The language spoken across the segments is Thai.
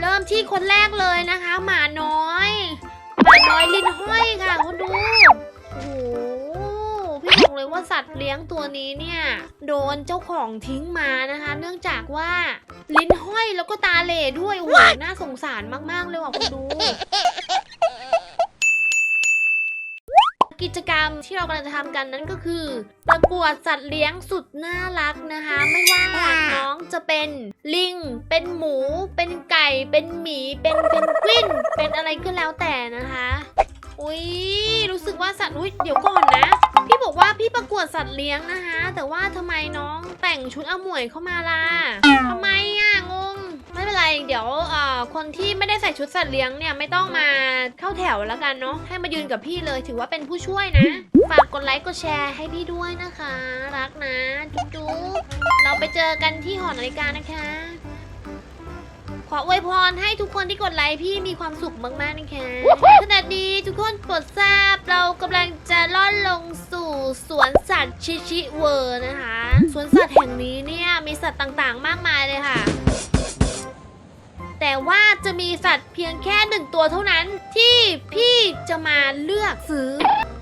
เริ่มที่คนแรกเลยนะคะ หมาน้อยหมาน้อยลิ้นห้อยค่ะคุณดูโอ้โหพี่บอกเลยว่าสัตว์เลี้ยงตัวนี้เนี่ย โดนเจ้าของทิ้งมานะคะ เนื่องจากว่าลิ้นห้อยแล้วก็ตาเหล่ด้วยโอ้โหน่าสงสารมากๆเลยว่ะคุณดู จกรรมที่เรากำลังจะทำกันนั้นก็คือ ประกวดสัตว์เลี้ยงสุดน่ารักนะคะ ไม่ว่าน้องจะเป็นลิง เป็นหมู เป็นไก่ เป็นหมี เป็นเพนกวิน เป็นอะไรก็แล้วแต่นะคะ อุ้ยรู้สึกว่าสัตว์อุ้ยเดี๋ยวก่อนนะ พี่บอกว่าพี่ประกวดสัตว์เลี้ยงนะคะ แต่ว่าทำไมน้องแต่งชุดอมวยเข้ามาล่ะทำไมอะงงไม่เป็นไรเดี๋ยวเอ่อคนที่ไม่ได้ใส่ชุดสัตว์เลี้ยงเนี่ยไม่ต้องมา เข้าแถวแล้วกันเนาะให้มายืนกับพี่เลยถือว่าเป็นผู้ช่วยนะ ฝากกดไลค์กดแชร์ให้พี่ด้วยนะคะ รักนะจุ๊บจุ๊บเราไปเจอกันที่หอนาฬิกานะคะ ขออวยพรให้ทุกคนที่กดไลค์พี่มีความสุขมากๆนะคะขณะนี้ทุกคนโปรดทราบเรากำลังจะล่อนลงสู่สวนสัตว์ชิชิเวอร์นะคะ สวนสัตว์แห่งนี้เนี่ยมีสัตว์ต่างๆ มากมายเลยค่ะ แต่ว่าจะมีสัตว์เพียงแค่หนึ่งตัวเท่านั้นที่พี่จะมาเลือกซื้อ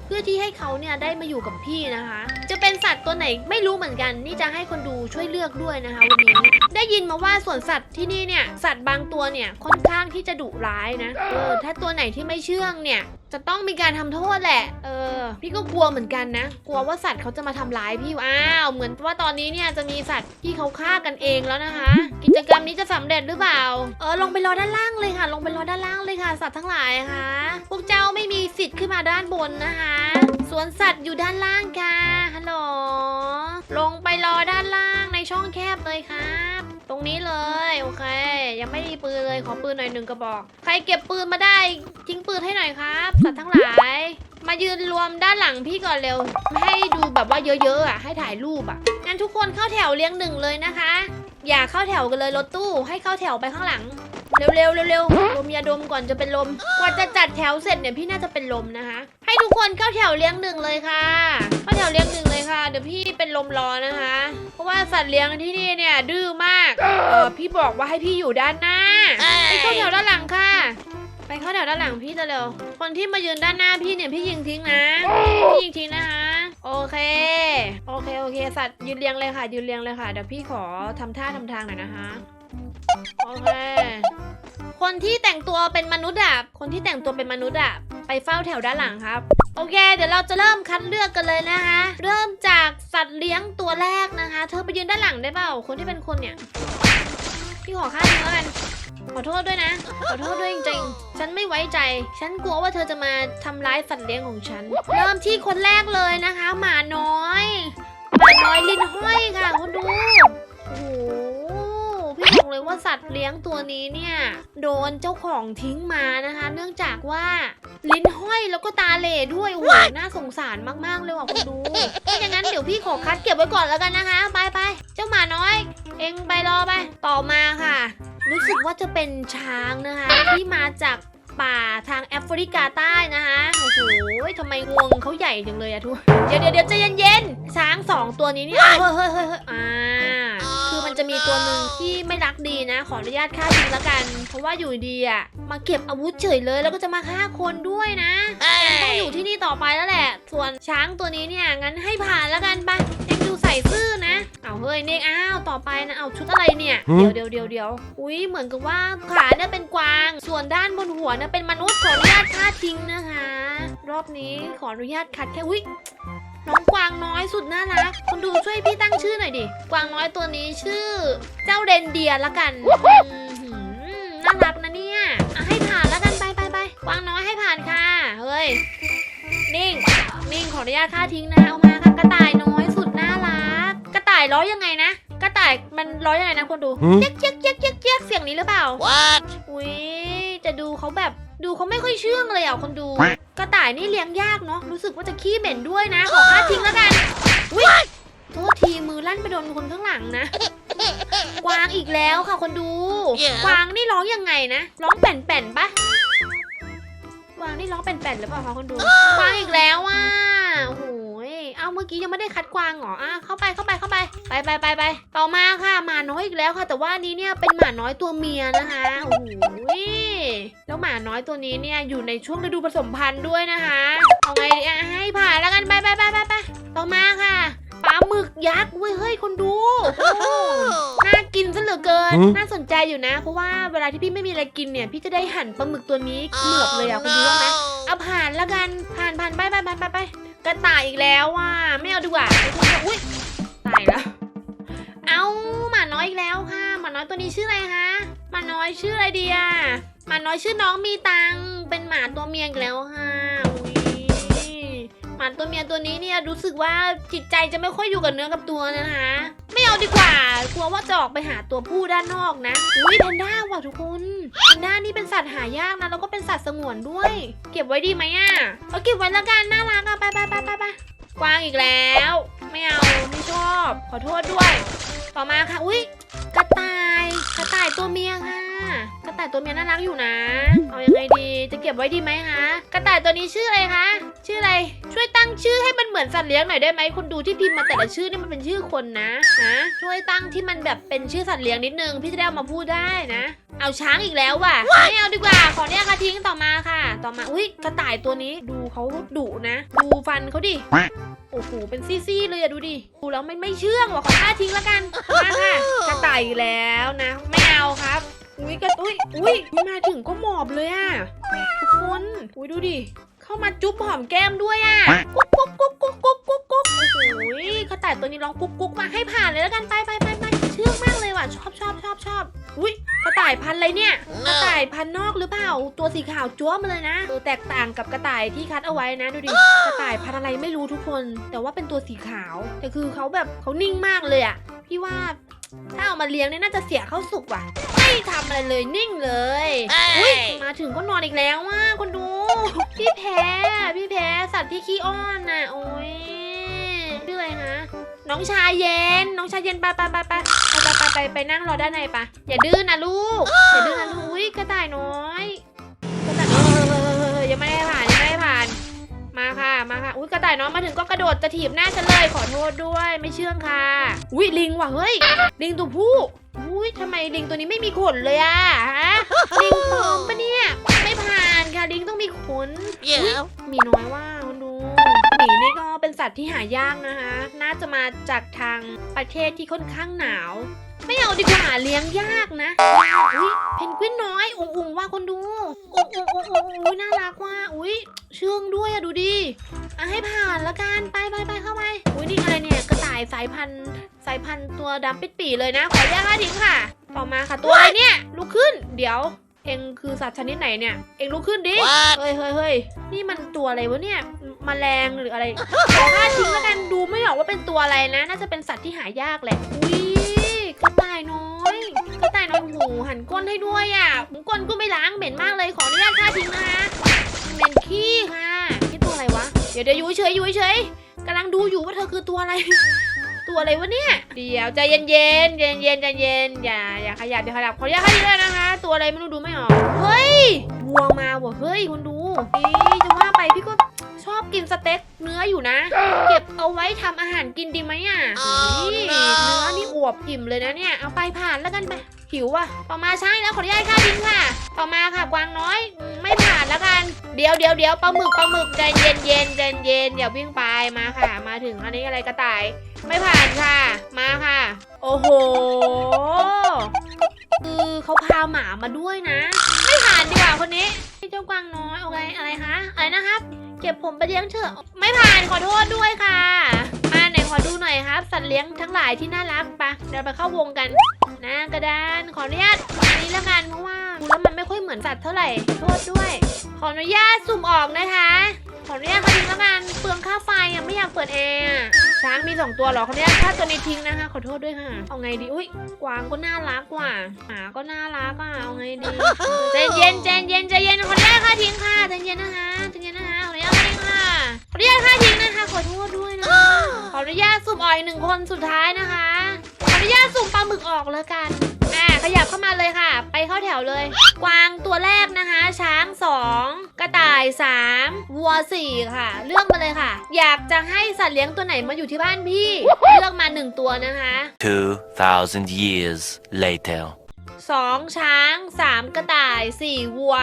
เพื่อที่ให้เขาเนี่ยได้มาอยู่กับพี่นะคะ จะเป็นสัตว์ตัวไหนไม่รู้เหมือนกัน นี่จะให้คนดูช่วยเลือกด้วยนะคะวันนี้ ได้ยินมาว่าสวนสัตว์ที่นี่เนี่ยสัตว์บางตัวเนี่ยค่อนข้างที่จะดุร้ายนะเออถ้าตัวไหนที่ไม่เชื่องเนี่ย จะต้องมีการทำโทษแหละ เออ พี่ก็กลัวเหมือนกันนะ กลัวว่าสัตว์เขาจะมาทำร้ายพี่อ้าว เหมือนว่าตอนนี้เนี่ยจะมีสัตว์ที่เขาฆ่ากันเองแล้วนะคะ กิจกรรมนี้จะสำเร็จหรือเปล่า เออ ลงไปรอด้านล่างเลยค่ะ ลงไปรอด้านล่างเลยค่ะ สัตว์ทั้งหลายค่ะ พวกเจ้าไม่มีสิทธิ์ขึ้นมาด้านบนนะคะ สวนสัตว์อยู่ด้านล่างค่ะ ฮัลโหล ลงไปรอด้านล่างในช่องแคบเลยครับ ตรงนี้เลย โอเค ยังไม่มีปืนเลยขอปืนหน่อยหนึ่งกระบอก ใครเก็บปืนมาได้ทิ้งปืนให้หน่อยครับสัตว์ทั้งหลาย มายืนรวมด้านหลังพี่ก่อนเร็ว ให้ดูแบบว่าเยอะๆอะให้ถ่ายรูปอะงั้นทุกคนเข้าแถวเรียงหนึ่งเลยนะคะ อย่าเข้าแถวกันเลยรถตู้ให้เข้าแถวไปข้างหลัง เร็วๆเร็วๆลมยาดมก่อนจะเป็นลมกว่าจะจัดแถวเสร็จเนี่ยพี่น่าจะเป็นลมนะคะ ให้ทุกคนเข้าแถวเรียงหนึ่งเลยค่ะ เข้าแถวเรียงหนึ่งเลยค่ะ เดี๋ยวพี่เป็น ลมรอนะคะ เพราะว่าสัตว์เลี้ยงที่นี่เนี่ยดื้อมาก เออพี่บอกว่าให้พี่อยู่ด้านหน้าไปเข้าแถวด้านหลังค่ะ ไปเข้าแถวด้านหลังพี่เร็วๆคนที่มายืนด้านหน้าพี่เนี่ยพี่ยิงทิ้งนะพี่ยิงทิ้งนะคะโอเค โอเคโอเค สัตว์ยืนเรียงเลยค่ะ ยืนเรียงเลยค่ะเดี๋ยวพี่ขอทำท่าทำทางหน่อยนะคะโอเคคนที่แต่งตัวเป็นมนุษย์อะคนที่แต่งตัวเป็นมนุษย์อะไปเฝ้าแถวด้านหลังครับ โอเค เดี๋ยวเราจะเริ่มคัดเลือกกันเลยนะคะ เริ่มจากสัตว์เลี้ยงตัวแรกนะคะ เธอไปยืนด้านหลังได้เปล่า คนที่เป็นคนเนี่ย พี่ขอค่าเนื้อกันขอโทษด้วยนะ ขอโทษด้วยจริงๆ ฉันไม่ไว้ใจ ฉันกลัวว่าเธอจะมาทำร้ายสัตว์เลี้ยงของฉัน เริ่มที่คนแรกเลยนะคะ หมาน้อย หมาน้อยลิ้นห้อยค่ะคุณดู โอ้โห พี่บอกเลยว่าสัตว์เลี้ยงตัวนี้เนี่ย โดนเจ้าของทิ้งมานะคะ เนื่องจากว่า ลิ้นห้อยแล้วก็ตาเหล่ด้วยโอ้โหน่าสงสารมากๆเลยว่ะคุณดูถ้าอย่างนั้นเดี๋ยวพี่ขอคัดเก็บไว้ก่อนแล้วกันนะคะ ไปไปๆเจ้าหมาน้อย เองไปรอไปต่อมาค่ะ รู้สึกว่าจะเป็นช้างนะคะ ที่มาจากป่าทางแอฟริกาใต้นะคะโอ้โหทำไมงวงเขาใหญ่จังเลยอะทุกเดี๋ยวเดี๋ยวเดี๋ยวใจเย็นๆช้างสองตัวนี้เนี่ยเฮ้ยเฮ้ยเฮ้ยเฮ้ยอ่าคือ มันจะมีตัวหนึ่งที่ไม่รักดีนะ ขออนุญาตฆ่าทิ้งแล้วกัน เพราะว่าอยู่ดีอะมาเก็บอาวุธเฉยเลย แล้วก็จะมาฆ่าคนด้วยนะต้องอยู่ที่นี่ต่อไปแล้วแหละ ส่วนช้างตัวนี้เนี่ยงั้นให้ผ่านแล้วกันไปเอ็งดูใส่ซื่อนะเอาเฮ้ยเนกอ้าวต่อไปนะเอาชุดอะไรเนี่ยหืมเดี๋ยวเดี๋ยวเดี๋ยวเดี๋ยวอุ้ยเหมือนกับว่าขาเนี่ยเป็นกวาง ส่วนด้านบนหัวเนี่ยเป็นมนุษย์ขออนุญาตฆ่าทิ้งนะคะ รอบนี้ขออนุญาตคัดแค่อุ้ย น้องกวางน้อยสุดน่ารักคนดูช่วยพี่ตั้งชื่อหน่อยดิ กวางน้อยตัวนี้ชื่อ เจ้าเรนเดียร์ละกันอืมหืมน่ารักนะเนี่ยอะให้ผ่านแล้วกันไปไปไปกวางน้อยให้ผ่านค่ะ เฮ้ย นิ่ง นิ่งขออนุญาตฆ่าทิ้งนะ เอามาค่ะกระต่ายน้อยสุดน่ารัก กระต่ายร้อยยังไงนะ กระต่ายมันร้อยยังไงนะคนดูหืมเจ๊กเจ๊กเจ๊กเจ๊กเจ๊กเสียงนี้หรือเปล่า What? อุ้ยจะดูเขาแบบดูเขาไม่ค่อยเชื่องเลยอะคนดู กระต่ายนี่เลี้ยงยากเนาะรู้สึกว่าจะขี้เหม็นด้วยนะ ขอค่าทิ้งแล้วกันอุ้ยโทษทีมือลั่นไปโดนคนข้างหลังนะกวางอีกแล้วค่ะคนดู Yeah. กวางนี่ร้องยังไงนะร้องแป่นๆปะกวางนี่ร้องแป่นๆหรือเปล่าคะคนดูกวางอีกแล้วอะโอ้โหย เอาเมื่อกี้ยังไม่ได้คัดกวางเหรออะเข้าไปเข้าไปเข้าไป ไปไปไปไปต่อมาค่ะหมาน้อยอีกแล้วค่ะ แต่ว่าอันนี้เนี่ยเป็นหมาน้อยตัวเมียนะคะโอ้โหมาน้อยตัวนี้เนี่ยอยู่ในช่วงฤดูผสมพันธุ์ด้วยนะคะ เอาไงดีอะให้ผ่านแล้วกันไปไปไปไปไปต่อมาค่ะปลาหมึกยักษ์เว้ยเฮ้ยคนดูโอ้น่ากินซะเหลือเกินหืมน่าสนใจอยู่นะ เพราะว่าเวลาที่พี่ไม่มีอะไรกินเนี่ย พี่จะได้หั่นปลาหมึกตัวนี้เหมือบเลยอะคุณดูว่าไหมเอาผ่านแล้วกันผ่านผ่านไปไปไปไปไป กระต่ายอีกแล้วว่ะไม่เอาดีกว่าอุ้ยตายแล้ว เอาหมาน้อยอีกแล้วค่ะหมาน้อยตัวนี้ชื่ออะไรคะหมาน้อยชื่ออะไรดีอะหมาน้อยชื่อน้องมีตังเป็นหมาตัวเมียอีกแล้วค่ะ หมาตัวเมียตัวนี้เนี่ยรู้สึกว่าจิตใจจะไม่ค่อยอยู่กับเนื้อกับตัวนะคะ ไม่เอาดีกว่า กลัวว่าจะออกไปหาตัวผู้ด้านนอกนะอุ้ยแพนด้าว่ะทุกคนแพนด้านี่เป็นสัตว์หายากนะแล้วก็เป็นสัตว์สงวนด้วย เก็บไว้ดีไหมอะเอาเก็บไว้ละกันน่ารักอะไปไปไปไปไปกวางอีกแล้ว ไม่เอาไม่ชอบ ขอโทษด้วย ต่อมาค่ะอุ้ยกระต่ายกระต่ายตัวเมียค่ะ ต่ายตัวเมียน่ารักอยู่นะ เอายังไงดีจะเก็บไว้ดีไหมคะกระต่ายตัวนี้ชื่ออะไรคะชื่ออะไรช่วยตั้งชื่อให้มันเหมือนสัตว์เลี้ยงหน่อยได้ไหมคนดูที่พิมพ์มาแต่ละชื่อนี่มันเป็นชื่อคนนะนะช่วยตั้งที่มันแบบเป็นชื่อสัตว์เลี้ยงนิดนึงพี่จะได้เอามาพูดได้นะ เอาช้างอีกแล้วว่ะไม่เอาดีกว่าขอเนี่ยค่ะทิ้งต่อมาค่ะ ต่อมาอุ้ยกระต่ายตัวนี้ดูเขาดุนะ ดูฟันเขาดิโอ้โห เป็นซี่ๆเลยอะดูดิ ดูแล้วไม่ไม่เชื่องว่ะขอท่าทิ้งแล้วกันมาค่ะกระต่ายอีกแล้วนะ ไม่เอาครับ อุ้ยกระอุ้ยอุ้ยมาถึงก็หมอบเลยอะทุกคนอุ้ยดูดิเข้ามาจุ๊บหอมแก้มด้วยอะกุ๊กกุ๊กกุ๊กกุ๊กกุ๊กกุ๊กกุ๊กโอ้โหกระต่ายตัวนี้ร้องกุ๊กกุ๊กมาให้ผ่านเลยแล้วกันไปไปไปไปเชื่องมากเลยว่ะชอบชอบชอบชอบอุ้ยกระต่ายพันอะไรเนี่ยกระต่ายพันนอกหรือเปล่าตัวสีขาวจ้วมมาเลยนะแตกต่างกับกระต่ายที่คัดเอาไว้นะดูดิกระต่ายพันอะไรไม่รู้ทุกคน แต่ว่าเป็นตัวสีขาว แต่คือเขาแบบเขานิ่งมากเลยอะพี่ว่า ถ้าเอามาเลี้ยงเนี่ยน่าจะเสียเข้าสุกว่ะ ไม่ทำอะไรเลยนิ่งเลยอุ้ยมาถึงก็นอนอีกแล้วว่ะคนดู พี่แพ้อะพี่แพ้สัตว์ที่ขี้อ้อนน่ะโอ้ยชื่ออะไรนะน้องชายเย็น น้องชายเย็นไปไปไปไปไปไปไปไปนั่งรอด้านในปะอย่าดื้อนะลูก อย่าดื้อนะลูกอุ้ยกระต่ายน้อย มาค่ะมาค่ะอุ้ยกระต่ายน้อยมาถึงก็กระโดดจะถีบหน้าฉันเลยขอโทษด้วยไม่เชื่องค่ะอุ้ยลิงว่ะเฮ้ยลิงตัวผู้อุ้ยทำไมลิงตัวนี้ไม่มีขนเลยอะฮะลิงปลอมปะเนี่ยไม่ผ่านค่ะลิงต้องมีขน Yeah. หมีน้อยว่าคุณดูหมีนี่ก็ เป็นสัตว์ที่หายากนะคะ น่าจะมาจากทางประเทศที่ค่อนข้างหนาว ไม่เอาดีกว่าเลี้ยงยากนะอุ้ยเพนกวินน้อย อุ๋งอุ๋งว่าคนดูอุ๋งอุ๋งอุ๋งอุ๋งอุ้ยน่ารักว่าอุ้ยเชื่องด้วยอะดูดิอะให้ผ่านละกันไปไปไปเข้าไปอุ้ยนี่อะไรเนี่ยกระต่ายสายพันธุ์สายพันธุ์ตัวดำปิดปีเลยนะขออนุญาตค่ะทิ้งค่ะ ต่อมาค่ะตัวอะไรเนี่ยลุกขึ้น เดี๋ยว เองคือสัตว์ชนิดไหนเนี่ย เองลุกขึ้นดิ What? เฮ้ยเฮ้ยเฮ้ยนี่มันตัวอะไรวะเนี่ยมแมลงหรืออะไรขอค่าทิ้งแล้วกันดูไม่ออกว่าเป็นตัวอะไรนะ น่าจะเป็นสัตว์ที่หายากแหละ อุ้ยกระต่ายน้อยกระต่ายน้อยหูหันก้นให้ด้วยอะหูก้นก็ไม่ล้างเหม็นมากเลยขออนุญาตค่าทิ้งนะคะเหม็นขี้ค่ะนี่ตัวอะไรวะ เดี๋ยวเดี๋ยวอยู่เฉยอยู่เฉยกำลังดูอยู่ว่าเธอคือตัวอะไร ตัวอะไรวะเนี่ย เดี๋ยวใจเย็นเย็นๆ ใจเย็นใจเย็นอย่าอย่าขยับอย่าขยับขออนุญาตค่าทิ้งเลยนะคะ ตัวอะไรไม่รู้ดูไม่ออก เฮ้ยวัวมาว่ะเฮ้ยคุณดูนี่จะว่าไปพี่ก็ชอบกินสเต็กเนื้ออยู่นะ เก็บเอาไว้ทำอาหารกินดีไหมอะนี่เนื้อนี่อวบอิ่มเลยนะเนี่ย เอาไปผ่านแล้วกันไป หิวอะ ต่อมาใช่แล้วขออนุญาตค่าทิ้งค่ะ ต่อมาค่ะกวางน้อยอืมไม่ผ่านแล้วกัน เดี๋ยวเดี๋ยวเดี๋ยวปลาหมึกปลาหมึกใจเย็นเย็นใจเย็นอย่าวิ่งไปมาค่ะ มาถึงอันนี้อะไรกระต่าย ไม่ผ่านค่ะ มาค่ะ โอ้โห คือเขาพาหมามาด้วยนะ ไม่ผ่านดีกว่าคนนี้พี่เจ้ากวางน้อยโอเคอะไรคะอะไรนะครับ เก็บผมไปเลี้ยงเถอะไม่ผ่านขอโทษด้วยค่ะ มาไหนขอดูหน่อยครับ สัตว์เลี้ยงทั้งหลายที่น่ารักปะเดี๋ยวไปเข้าวงกันนะกระดานขออนุญาตอันนี้ละกันเพราะว่าดูแล้วมันไม่ค่อยเหมือนสัตว์เท่าไหร่โทษด้วย ขออนุญาตสุ่มออกนะคะ ขออนุญาตเขาทิ้งแล้วกันเปลืองค่าไฟยังไม่อยากเปิดแอร์อะ ช้างมีสองตัวเหรอขออนุญาตค่าตัวนี้ทิ้งนะคะ ขอโทษด้วยค่ะ เอาไงดี อุ้ยกวางก็น่ารักกว่าหมาก็น่ารักอะเอาไงดีใจเย็นใจเย็นใจเย็นขออนุญาตค่าทิ้งค่ะใจเย็นนะคะใจเย็นนะคะขออนุญาตค่าทิ้งค่ะขออนุญาตค่าทิ้งนะคะ ขอโทษด้วยนะขออนุญาตสุ่มออกอีกหนึ่งคนสุดท้ายนะคะ ขออนุญาตสุ่มปลาหมึกออกแล้วกันอ่าขยับเข้ามาเลยค่ะ ไปเข้าแถวเลย กวางตัวแรก ช้างสองกระต่ายสามวัวสี่ค่ะ เลือกมาเลยค่ะ อยากจะให้สัตว์เลี้ยงตัวไหนมาอยู่ที่บ้านพี่ เลือกมาหนึ่งตัวนะคะ 2,000 years later. สองช้างสามกระต่ายสี่วัว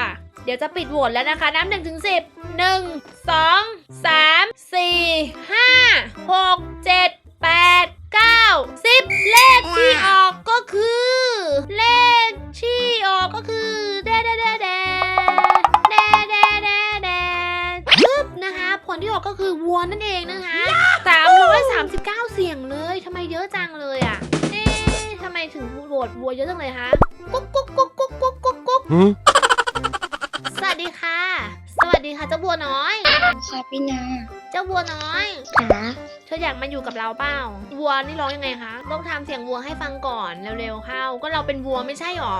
เดี๋ยวจะปิดโหวตแล้วนะคะนับหนึ่งถึงสิบหนึ่งสองสามสี่ห้าหกเจ็ดแปด เก้าสิบเลขที่ออกก็คือ เลขที่ออกก็คือแดแดแดแดแดแดแดแดปึ๊บนะคะ ผลที่ออกก็คือวัวนั่นเองนะคะ339 เสียงเลยทำไมเยอะจังเลยอะเอ๊ะทำไมถึงโหวตวัวเยอะจังเลยคะกุ๊กกุ๊กกุ๊กกุ๊กกุ๊กกุ๊กกุ๊กสวัสดีค่ะ สวัสดีค่ะเจ้าบัวน้อย ค่ะพี่นาเจ้าบัวน้อยค่ะเธออยากมาอยู่กับเราเปล่าวัวนี่ร้องยังไงคะต้องทำเสียงวัวให้ฟังก่อนเร็วๆเข้า ก็เราเป็นวัวไม่ใช่หรอ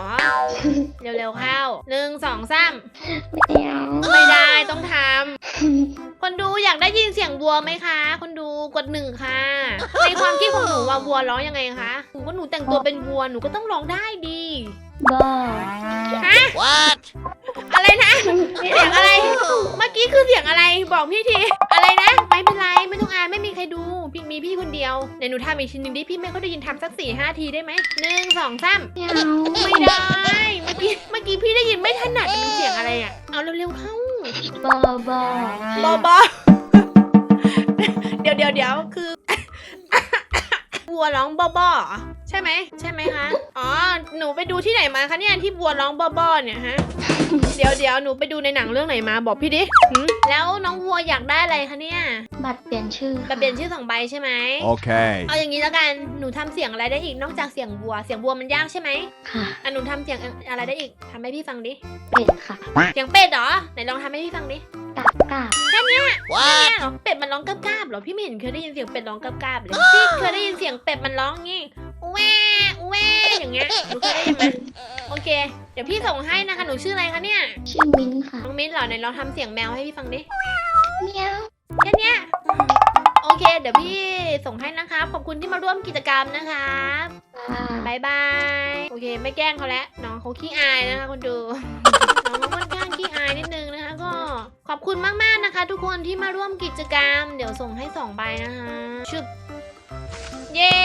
เร็วๆเข้าหนึ่งสองสามไม่เอาไม่ได้ต้องทำคนดูอยากได้ยินเสียงวัวไหมคะ คนดูกดหนึ่งค่ะในความคิดของหนูว่าวัวร้องยังไงคะหนูว่าหนูแต่งตัวเป็นวัวหนูก็ต้องร้องได้ดีบ้าฮะ อะไรนะเสียงอะไร เมื่อกี้คือเสียงอะไรบอกพี่ที อะไรนะไม่เป็นไรไม่ต้องอายไม่มีใครดูพี่มีพี่คนเดียวเดี๋ยวหนูทำอีกทีหนึงดิพี่ไม่ค่อยได้ยินทำสักสี่ห้าทีได้ไหมหนึ่งสองสามไม่เอาไม่ได้ เมื่อกี้เมื่อกี้พี่ได้ยินไม่ถนัดมันเสียงอะไรอะเอาเร็วๆเข้าบ้าบ้าบอบอเดี๋ยวเดี๋ยวเดี๋ยวคือวัวร้องบอบอเหรอใช่ไหมใช่ไหมคะ อ๋อ หนูไปดูที่ไหนมาคะเนี่ยที่วัวร้องบอบอเนี่ยฮะ เดี๋ยวเดี๋ยวหนูไปดูในหนังเรื่องไหนมาบอกพี่ดิหึแล้วน้องวัวอยากได้อะไรคะเนี่ยบัตรเปลี่ยนชื่อแบบเปลี่ยนชื่อสองใบใช่ไหม Okay. เอาอย่างนี้แล้วกันหนูทำเสียงอะไรได้อีกนอกจากเสียงวัว เสียงวัวมันยากใช่ไหมค่ะอะหนูทำเสียงอะไรได้อีกทำให้พี่ฟังดิ เป็ดค่ะเสียงเป็ดเหรอไหนลองทำให้พี่ฟังดิกาบกาบแค่เนี้ยแค่เนี้ยเหรอเป็ดมันร้องกราบๆเหรอพี่ไม่เห็นเคยได้ยินเสียงเป็ดร้องกราบๆเลยพี่เคยได้ยินเสียงเป็ดมันร้องงี้ แหวแหวอย่างเงี้ยหนูเคยได้ยินไหมโอเค เดี๋ยวพี่ส่งให้นะคะ หนูชื่ออะไรคะเนี่ย ชื่อมิ้นท์ค่ะน้องมิ้นท์เหรอไหนลองทำเสียงแมวให้พี่ฟังดิ เมียวแค่เนี้ยโอเค เดี๋ยวพี่ส่งให้นะคะขอบคุณที่มาร่วมกิจกรรมนะคะค่ะบายบาย โอเค ไม่แกล้งเขาแล้ว น้องเขาขี้อายนะคะคนดู น้องเขาค่อนข้างขี้อายนิดนึงนะคะ ก็ขอบคุณมากๆนะคะ ทุกคนที่มาร่วมกิจกรรม เดี๋ยวส่งให้สองใบนะคะชึบ เย้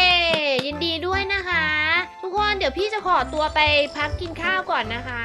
ยินดีด้วยนะคะ ทุกคนเดี๋ยวพี่จะขอตัวไปพักกินข้าวก่อนนะคะ